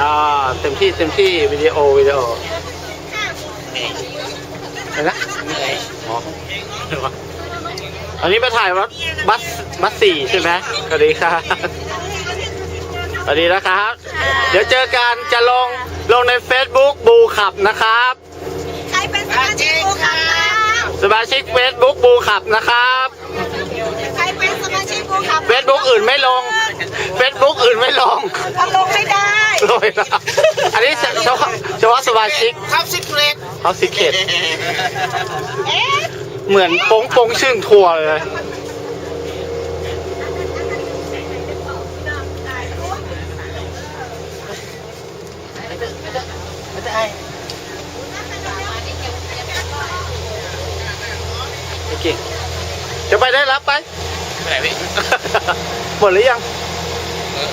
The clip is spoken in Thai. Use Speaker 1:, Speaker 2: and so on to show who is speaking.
Speaker 1: อ่าเต็มที่เต็มที่วิดีโอวิดีโอเห็นนะ
Speaker 2: เหนื่อย
Speaker 1: อ๋ออันนี้มาถ่ายรถบัสบัสสี่ใช่ไหมสวัสดีครับสวัสดีนะครับ เดี๋ยวเจอกันจะลงลงใน Facebook บูขับนะครับ
Speaker 3: ใครเป็นสมาชิกบูขับคะ
Speaker 1: สมาชิก Facebook บูขับนะครับ
Speaker 3: ใครเป็นสมาชิกบูขับ
Speaker 1: Facebook อื่นไม่ลง Facebook อื่นไม่ลง
Speaker 3: เขาลงไม่ได้
Speaker 1: เล ยนะอันนี้เฉพาะเฉพาะสมาชิก
Speaker 2: ท็อปซิกเรต
Speaker 1: เขาสิเกต
Speaker 3: เอ๊ะ
Speaker 1: เหมือนโป้งโป้งชื่นทัวร์เลย
Speaker 2: ไม่ได้
Speaker 1: โอเคจะไปได้รับไป
Speaker 2: ไหนพี่
Speaker 1: หมดหรือยัง
Speaker 2: เออ